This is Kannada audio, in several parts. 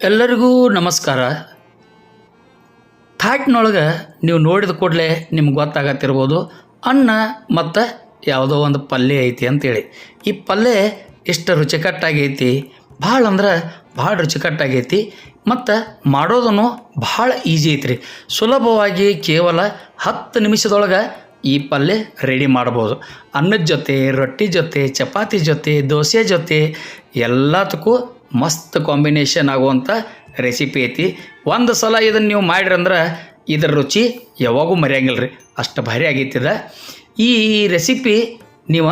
ಎಲ್ಲರಿಗೂ ನಮಸ್ಕಾರ. ಥಾಟ್ನೊಳಗೆ ನೀವು ನೋಡಿದ ಕೂಡಲೇ ನಿಮ್ಗೆ ಗೊತ್ತಾಗತ್ತಿರ್ಬೋದು, ಅನ್ನ ಮತ್ತು ಯಾವುದೋ ಒಂದು ಪಲ್ಯ ಐತಿ ಅಂತೇಳಿ. ಈ ಪಲ್ಯ ಎಷ್ಟು ರುಚಿಕಟ್ಟಾಗೈತಿ, ಭಾಳ ಅಂದ್ರೆ ಭಾಳ ರುಚಿಕಟ್ಟಾಗೈತಿ, ಮತ್ತು ಮಾಡೋದನ್ನು ಭಾಳ ಈಜಿ ಐತ್ರಿ. ಸುಲಭವಾಗಿ ಕೇವಲ ಹತ್ತು ನಿಮಿಷದೊಳಗೆ ಈ ಪಲ್ಯ ರೆಡಿ ಮಾಡ್ಬೋದು. ಅನ್ನದ ಜೊತೆ, ರೊಟ್ಟಿ ಜೊತೆ, ಚಪಾತಿ ಜೊತೆ, ದೋಸೆ ಜೊತೆ ಎಲ್ಲದಕ್ಕೂ ಮಸ್ತ್ ಕಾಂಬಿನೇಷನ್ ಆಗುವಂಥ ರೆಸಿಪಿ ಐತಿ. ಒಂದು ಸಲ ಇದನ್ನು ನೀವು ಮಾಡಿರಂದ್ರೆ ಇದರ ರುಚಿ ಯಾವಾಗೂ ಮರೆಯಂಗಿಲ್ಲ ರೀ ಅಷ್ಟು ಭಾರಿ ಆಗೈತಿದ ಈ ರೆಸಿಪಿ ನೀವು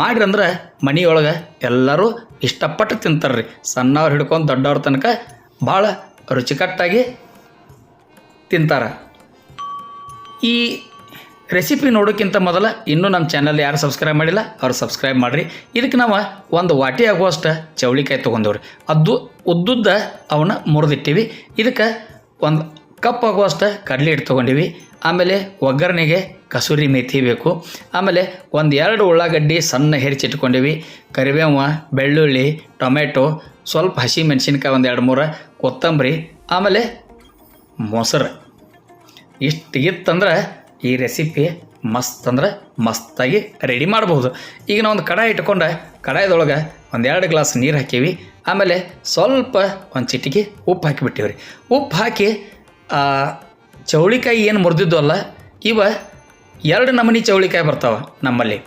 ಮಾಡ್ರಂದ್ರೆ ಮನೆಯೊಳಗೆ ಎಲ್ಲರೂ ಇಷ್ಟಪಟ್ಟು ತಿಂತಾರೆ ರೀ ಸಣ್ಣವ್ರು ಹಿಡ್ಕೊಂಡು ದೊಡ್ಡವ್ರ ತನಕ ಭಾಳ ರುಚಿಕಟ್ಟಾಗಿ ತಿಂತಾರೆ. ಈ ರೆಸಿಪಿ ನೋಡೋಕ್ಕಿಂತ ಮೊದಲ ಇನ್ನೂ ನಮ್ಮ ಚಾನಲ್ ಯಾರು ಸಬ್ಸ್ಕ್ರೈಬ್ ಮಾಡಿಲ್ಲ, ಅವ್ರು ಸಬ್ಸ್ಕ್ರೈಬ್ ಮಾಡಿರಿ. ಇದಕ್ಕೆ ನಾವು ಒಂದು ವಾಟಿ ಆಗುವಷ್ಟು ಚೌಳಿಕಾಯಿ ತೊಗೊಂಡವ್ರಿ. ಅದು ಉದ್ದುದ್ದ ಅವನ್ನ ಮುರಿದಿಟ್ಟಿವಿ. ಇದಕ್ಕೆ ಒಂದು ಕಪ್ ಆಗುವಷ್ಟು ಕಡಲೆ ಹಿಟ್ಟು ತೊಗೊಂಡಿವಿ. ಆಮೇಲೆ ಒಗ್ಗರಣೆಗೆ ಕಸೂರಿ ಮೇಥಿ ಬೇಕು. ಆಮೇಲೆ ಒಂದು ಎರಡು ಉಳ್ಳಾಗಡ್ಡಿ ಸಣ್ಣ ಹೆರಿಚಿಟ್ಕೊಂಡಿವಿ ಕರಿಬೇವು ಬೆಳ್ಳುಳ್ಳಿ ಟೊಮೆಟೊ ಸ್ವಲ್ಪ ಹಸಿ ಮೆಣಸಿನ್ಕಾಯಿ ಒಂದು ಎರಡು ಮೂರು, ಕೊತ್ತಂಬರಿ, ಆಮೇಲೆ ಮೊಸರು. ಇಷ್ಟು ಇತ್ತಂದ್ರೆ ಈ ರೆಸಿಪಿ ಮಸ್ತ್ ಅಂದ್ರೆ ಮಸ್ತಾಗಿ ರೆಡಿ ಮಾಡಬಹುದು. ಈಗ ನಾವು ಒಂದು ಕಡಾಯಿ ಇಟ್ಕೊಂಡು, ಕಡಾಯಿದೊಳಗೆ ಒಂದೆರಡು ಗ್ಲಾಸ್ ನೀರು ಹಾಕೀವಿ. ಆಮೇಲೆ ಸ್ವಲ್ಪ ಒಂದು ಚಿಟಿಕೆ ಉಪ್ಪು ಹಾಕಿಬಿಟ್ಟಿವಿ ರೀ ಉಪ್ಪು ಹಾಕಿ ಚೌಳಿಕಾಯಿ ಏನು ಮುರಿದಿದ್ದು ಅಲ್ಲ, ಇವ ಎರಡು ನಮೂನಿ ಚೌಳಿಕಾಯಿ ಬರ್ತಾವೆ ನಮ್ಮಲ್ಲಿ.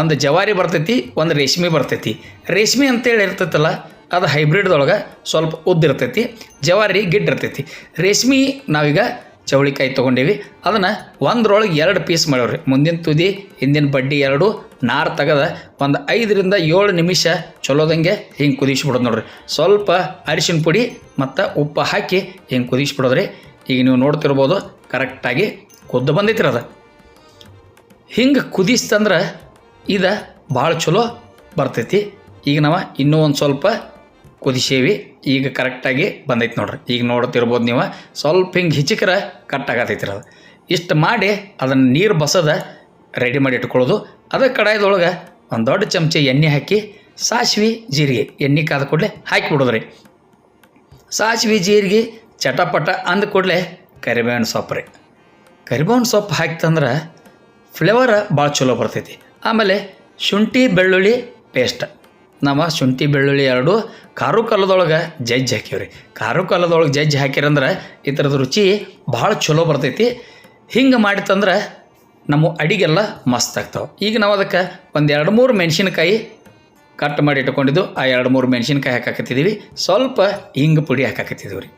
ಒಂದು ಜವಾರಿ ಬರ್ತೈತಿ, ಒಂದು ರೇಷ್ಮೆ ಬರ್ತೈತಿ. ರೇಷ್ಮೆ ಅಂತೇಳಿ ಇರ್ತೈತಲ್ಲ, ಅದು ಹೈಬ್ರಿಡ್ದೊಳಗೆ ಸ್ವಲ್ಪ ಉದ್ದಿರ್ತೈತಿ, ಜವಾರಿ ಗಿಡ್ ಇರ್ತೈತಿ ರೇಷ್ಮೆ ನಾವೀಗ ಚೌಳಿಕಾಯಿ ತೊಗೊಂಡೀವಿ. ಅದನ್ನು ಒಂದರೊಳಗೆ ಎರಡು ಪೀಸ್ ಮಾಡವ್ರಿ ಮುಂದಿನ ತುದಿ, ಹಿಂದಿನ ಬಡ್ಡಿ ಎರಡು, ನಾರು ತೆಗೆದ ಒಂದು ಐದರಿಂದ ಏಳು ನಿಮಿಷ ಚಲೋದಂಗೆ ಹಿಂಗೆ ಕುದಿಸ್ಬಿಡೋದು ನೋಡ್ರಿ. ಸ್ವಲ್ಪ ಅರಿಶಿನ ಪುಡಿ ಮತ್ತು ಉಪ್ಪು ಹಾಕಿ ಹಿಂಗೆ ಕುದಿಸ್ಬಿಡೋದ್ರಿ. ಈಗ ನೀವು ನೋಡ್ತಿರ್ಬೋದು ಕರೆಕ್ಟಾಗಿ ಕುದ್ದು ಬಂದೈತ್ರಿ ಅದು. ಹಿಂಗೆ ಕುದಿಸ್ತಂದ್ರೆ ಇದು ಭಾಳ ಚಲೋ ಬರ್ತೈತಿ. ಈಗ ನಾವು ಇನ್ನೂ ಒಂದು ಸ್ವಲ್ಪ ಕುದಿಸೇವಿ ಈಗ ಕರೆಕ್ಟಾಗಿ ಬಂದೈತೆ ನೋಡ್ರಿ. ಈಗ ನೋಡ್ತಿರ್ಬೋದು ನೀವು, ಸ್ವಲ್ಪ ಹಿಂಗೆ ಹಿಚಿಕ್ರ ಕಟ್ ಅದು. ಇಷ್ಟು ಮಾಡಿ ಅದನ್ನು ನೀರು ಬಸದ ರೆಡಿ ಮಾಡಿ ಇಟ್ಕೊಳ್ಳೋದು. ಅದೇ ಕಡಾಯದೊಳಗೆ ಒಂದು ದೊಡ್ಡ ಚಮಚ ಎಣ್ಣೆ ಹಾಕಿ, ಸಾಸಿವೆ, ಜೀರಿಗೆ. ಎಣ್ಣೆ ಕಾದ ಕೂಡಲೇ ಹಾಕಿ ಬಿಡೋದ್ರಿ. ಸಾಸಿವೆ, ಜೀರಿಗೆ, ಚಟಪಟ ಅಂದ ಕೂಡಲೇ ಕರಿಬೇವಿನ ಸೊಪ್ಪು ರೀ. ಕರಿಬೇವಿನ ಸೊಪ್ಪು ಹಾಕ್ತಂದ್ರೆ ಫ್ಲೇವರ್ ಭಾಳ ಚಲೋ ಬರ್ತೈತಿ. ಆಮೇಲೆ ಶುಂಠಿ, ಬೆಳ್ಳುಳ್ಳಿ ಪೇಸ್ಟ್ ನಾವು ಶುಂಠಿ, ಬೆಳ್ಳುಳ್ಳಿ ಎರಡು. ಖಾರು ಕಾಲದೊಳಗೆ ಜಜ್ಜಿ ಹಾಕಿವ್ರಿ. ಖಾರು ಕಾಲದೊಳಗೆ ಜಜ್ಜಿ ಹಾಕಿರಂದ್ರೆ ಈ ಥರದ ರುಚಿ ಭಾಳ ಚಲೋ ಬರ್ತೈತಿ. ಹಿಂಗೆ ಮಾಡಿತಂದ್ರೆ ನಮ್ಮ ಅಡಿಗೆಲ್ಲ ಮಸ್ತ್ ಆಗ್ತಾವೆ. ಈಗ ನಾವು ಅದಕ್ಕೆ ಒಂದು ಎರಡು ಮೂರು ಮೆಣಸಿನ್ಕಾಯಿ ಕಟ್ ಮಾಡಿ ಇಟ್ಕೊಂಡಿದ್ದು. ಆ ಎರಡು ಮೂರು ಮೆಣಸಿನ್ಕಾಯಿ ಹಾಕಾಕತ್ತಿದ್ದೀವಿ ಸ್ವಲ್ಪ ಹಿಂಗೆ ಪುಡಿ ಹಾಕಾಕತ್ತಿದ್ದೀವಿ ರೀ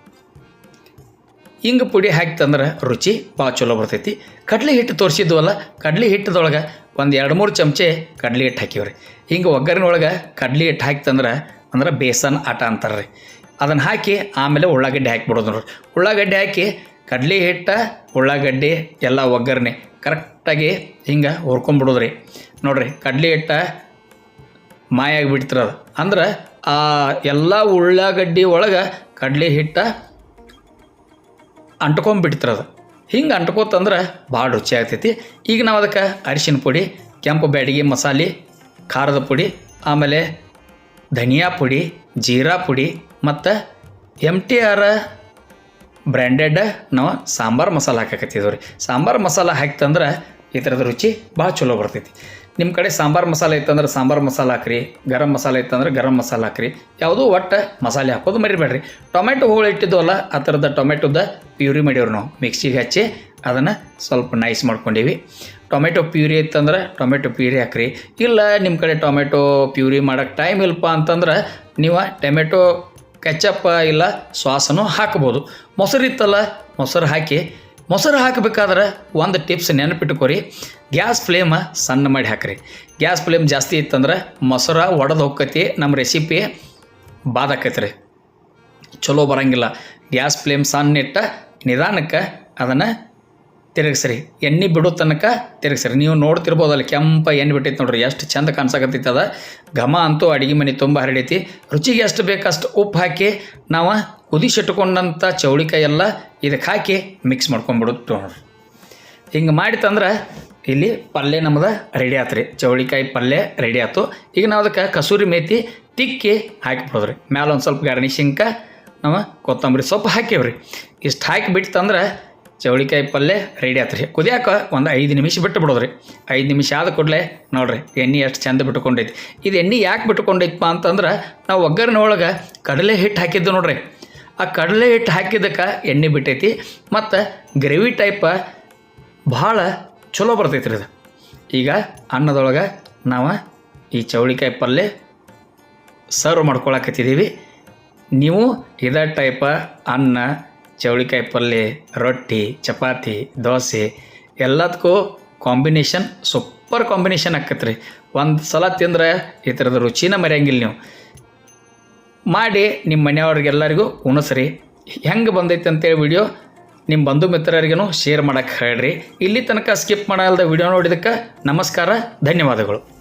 ಹಿಂಗೆ ಪುಡಿ ಹಾಕ್ತಂದ್ರೆ ರುಚಿ ಭಾಳ ಚಲೋ ಬರ್ತೈತಿ. ಕಡಲೆ ಹಿಟ್ಟು ತೋರಿಸಿದ್ವಲ್ಲ, ಕಡಲೆ ಹಿಟ್ಟದೊಳಗೆ ಒಂದು ಎರಡು ಮೂರು ಚಮಚೆ ಕಡಲೆ ಹಿಟ್ಟು ಹಾಕಿವ್ರಿ. ಹಿಂಗೆ ಒಗ್ಗರಣೆ ಒಳಗೆ ಕಡಲೆ ಹಿಟ್ಟು ಹಾಕ್ತಂದ್ರೆ ಅಂದ್ರೆ ಬೇಸನ್ ಆಟ ಅಂತಾರೆ ರೀ ಅದನ್ನು ಹಾಕಿ ಆಮೇಲೆ ಉಳ್ಳಾಗಡ್ಡೆ ಹಾಕಿಬಿಡೋದು ನೋಡ್ರಿ. ಉಳ್ಳಾಗಡ್ಡೆ ಹಾಕಿ ಕಡಲೆ ಹಿಟ್ಟು, ಉಳ್ಳಾಗಡ್ಡೆ ಎಲ್ಲ ಒಗ್ಗರಣೆ ಕರೆಕ್ಟಾಗಿ ಹಿಂಗೆ ಹುರ್ಕೊಂಬಿಡೋದು ರೀ ನೋಡಿರಿ ಕಡಲೆ ಹಿಟ್ಟು ಮಾಯಾಗಿ ಬಿಡ್ತಿರೋದು ಅಂದ್ರೆ ಆ ಎಲ್ಲ ಉಳ್ಳಾಗಡ್ಡಿ ಒಳಗೆ ಕಡಲೆ ಹಿಟ್ಟು ಅಂಟ್ಕೊಂಬಿಡ್ತಿರೋದು ಹಿಂಗೆ ಅಂಟ್ಕೋತಂದ್ರೆ ಭಾಳ ರುಚಿ ಆಗ್ತೈತಿ. ಈಗ ನಾವು ಅದಕ್ಕೆ ಅರಿಶಿನ ಪುಡಿ, ಕೆಂಪು ಬ್ಯಾಡಿಗೆ ಮಸಾಲೆ, ಖಾರದ ಪುಡಿ, ಆಮೇಲೆ ಧನಿಯಾ ಪುಡಿ, ಜೀರಾ ಪುಡಿ ಮತ್ತು ಎಂ ಟಿ ಆರ್ ಬ್ರ್ಯಾಂಡೆಡ್ ನಾವು ಸಾಂಬಾರು ಮಸಾಲ ಹಾಕಕತ್ತಿದ್ದೀವಿ ರೀ. ಸಾಂಬಾರು ಮಸಾಲ ಹಾಕ್ತಂದ್ರೆ ಈ ಥರದ ರುಚಿ ಭಾಳ ಚಲೋ ಬರ್ತೈತಿ. ನಿಮ್ಮ ಕಡೆ ಸಾಂಬಾರು ಮಸಾಲೆ ಇತ್ತಂದ್ರೆ ಸಾಂಬಾರು ಮಸಾಲೆ ಹಾಕ್ರಿ, ಗರಂ ಮಸಾಲೆ ಇತ್ತಂದ್ರೆ ಗರಂ ಮಸಾಲೆ ಹಾಕ್ರಿ. ಯಾವುದೂ ಒಟ್ಟು ಮಸಾಲೆ ಹಾಕೋದು ಮರಿಬೇಡ್ರಿ. ಟೊಮೆಟೊ ಹೋಳು ಇಟ್ಟಿದ್ವಲ್ಲ, ಆ ಥರದ ಟೊಮೆಟೊದ ಪ್ಯೂರಿ ಮಾಡೀವ್ರಿ ನಾವು. ಮಿಕ್ಸಿಗೆ ಹಚ್ಚಿ ಅದನ್ನು ಸ್ವಲ್ಪ ನೈಸ್ ಮಾಡ್ಕೊಂಡೀವಿ. ಟೊಮೆಟೊ ಪ್ಯೂರಿ ಇತ್ತಂದ್ರೆ ಟೊಮೆಟೊ ಪ್ಯೂರಿ ಹಾಕ್ರಿ. ಇಲ್ಲ ನಿಮ್ಮ ಕಡೆ ಟೊಮೆಟೊ ಪ್ಯೂರಿ ಮಾಡೋಕ್ಕೆ ಟೈಮ್ ಇಲ್ಲಪ್ಪ ಅಂತಂದ್ರೆ ನೀವು ಟೊಮೆಟೊ ಕೆಚಪ್ ಇಲ್ಲ, ಸಾಸನು ಹಾಕ್ಬೋದು. ಮೊಸರು ಇತ್ತಲ್ಲ ಮೊಸರು ಹಾಕಿ ಮೊಸರು ಹಾಕಬೇಕಾದ್ರೆ ಒಂದು ಟಿಪ್ಸ್ ನೆನಪಿಟ್ಕೊರಿ ಗ್ಯಾಸ್ ಫ್ಲೇಮ್ ಸಣ್ಣ ಮಾಡಿ ಹಾಕ್ರಿ. ಗ್ಯಾಸ್ ಫ್ಲೇಮ್ ಜಾಸ್ತಿ ಇತ್ತಂದ್ರೆ ಮೊಸರು ಒಡೆದು ಹೋಗ್ಕತಿ ನಮ್ಮ ರೆಸಿಪಿ ಬಾದಾಕೈತೆ ರೀ ಚಲೋ ಬರಂಗಿಲ್ಲ. ಗ್ಯಾಸ್ ಫ್ಲೇಮ್ ಸಣ್ಣ ಇಟ್ಟ ನಿಧಾನಕ್ಕೆ ಅದನ್ನು ತಿರುಗಿಸ್ರಿ. ಎಣ್ಣೆ ಬಿಡೋ ತನಕ ತಿರುಗಿಸ್ರಿ. ನೀವು ನೋಡ್ತಿರ್ಬೋದಲ್ಲ, ಕೆಂಪ ಎಣ್ಣೆ ಬಿಟ್ಟೈತೆ ನೋಡ್ರಿ, ಎಷ್ಟು ಚಂದ ಕಾಣಿಸಕತ್ತೈತೆ ಅದ. ಘಮ ಅಂತೂ ಅಡುಗೆ ಮನೆ ತುಂಬ ಹರಡೈತಿ. ರುಚಿಗೆ ಎಷ್ಟು ಬೇಕಷ್ಟು ಉಪ್ಪು ಹಾಕಿ ನಾವು ಕುದಿಸಿಟ್ಕೊಂಡಂಥ ಚೌಳಿಕಾಯಿ ಎಲ್ಲ ಇದಕ್ಕೆ ಹಾಕಿ ಮಿಕ್ಸ್ ಮಾಡ್ಕೊಂಡ್ಬಿಡುತ್ತೆ ನೋಡ್ರಿ ಹಿಂಗೆ ಮಾಡಿತಂದ್ರೆ ಇಲ್ಲಿ ಪಲ್ಯ ನಮ್ದು ರೆಡಿ ಆತ್ರಿ. ಚೌಳಿಕಾಯಿ ಪಲ್ಯ ರೆಡಿ ಆಯ್ತು ಈಗ ನಾವು ಅದಕ್ಕೆ ಕಸೂರಿ ಮೇತಿ ತಿಕ್ಕಿ ಹಾಕಿಬಿಡೋದ್ರಿ ಮ್ಯಾಲೆ ಒಂದು ಸ್ವಲ್ಪ ಗಾರ್ನಿಶಿಂಗ್ಕ ನಾವು ಕೊತ್ತಂಬರಿ ಸೊಪ್ಪು ಹಾಕಿವ್ರಿ. ಇಷ್ಟು ಹಾಕಿ ಬಿಟ್ಟಂದ್ರೆ ಚೌಳಿಕಾಯಿ ಪಲ್ಯ ರೆಡಿ ಆಯ್ತು ರೀ ಕುದಿಯಾಕ ಒಂದು ಐದು ನಿಮಿಷ ಬಿಟ್ಟು ಬಿಡೋದ್ರಿ. ಐದು ನಿಮಿಷ ಆದ ಕೂಡಲೇ ನೋಡ್ರಿ ಎಣ್ಣೆ ಎಷ್ಟು ಚಂದ ಬಿಟ್ಕೊಂಡೈತಿ ಇದು ಎಣ್ಣೆ ಯಾಕೆ ಬಿಟ್ಕೊಂಡೈತಪ್ಪ ಅಂತಂದ್ರೆ ನಾವು ಒಗ್ಗರಣೆ ಒಳಗೆ ಕಡಲೆ ಹಿಟ್ಟು ಹಾಕಿದ್ದು ನೋಡ್ರಿ. ಆ ಕಡಲೆ ಹಿಟ್ಟು ಹಾಕಿದ್ದಕ್ಕೆ ಎಣ್ಣೆ ಬಿಟ್ಟೈತಿ, ಮತ್ತು ಗ್ರೇವಿ ಟೈಪ ಭಾಳ ಚಲೋ ಬರ್ತೈತಿ ರೀ ಅದು. ಈಗ ಅನ್ನದೊಳಗೆ ನಾವು ಈ ಚೌಳಿಕಾಯಿ ಪಲ್ಯ ಸರ್ವ್ ಮಾಡ್ಕೊಳಕತ್ತಿದ್ದೀವಿ ನೀವು ಇದೇ ಟೈಪ ಅನ್ನ, ಚೌಳಿಕಾಯಿ ಪಲ್ಯ ರೊಟ್ಟಿ, ಚಪಾತಿ, ದೋಸೆ, ಎಲ್ಲದಕ್ಕೂ ಕಾಂಬಿನೇಷನ್ ಸೂಪರ್ ಕಾಂಬಿನೇಷನ್ ಆಕತ್ರಿ. ಒಂದು ಸಲ ತಿಂದ್ರೆ ಈ ಥರದ ರುಚಿನ ಮರೆಯಂಗಿಲ್ಲ ನೀವು. ಮಾಡಿ ನಿಮ್ಮ ಮನೆಯವ್ರಿಗೆಲ್ಲರಿಗೂ ಉಣಿಸ್ರಿ. ಹೆಂಗೆ ಬಂದೈತೆ ಅಂತೇಳಿ ವಿಡಿಯೋ ನಿಮ್ಮ ಬಂಧು ಮಿತ್ರರಿಗೂ ಶೇರ್ ಮಾಡೋಕ್ಕೆ ಹೇಳ್ರಿ. ಇಲ್ಲಿ ತನಕ ಸ್ಕಿಪ್ ಮಾಡಲ್ದ ವಿಡಿಯೋ ನೋಡಿದಕ್ಕೆ ನಮಸ್ಕಾರ, ಧನ್ಯವಾದಗಳು.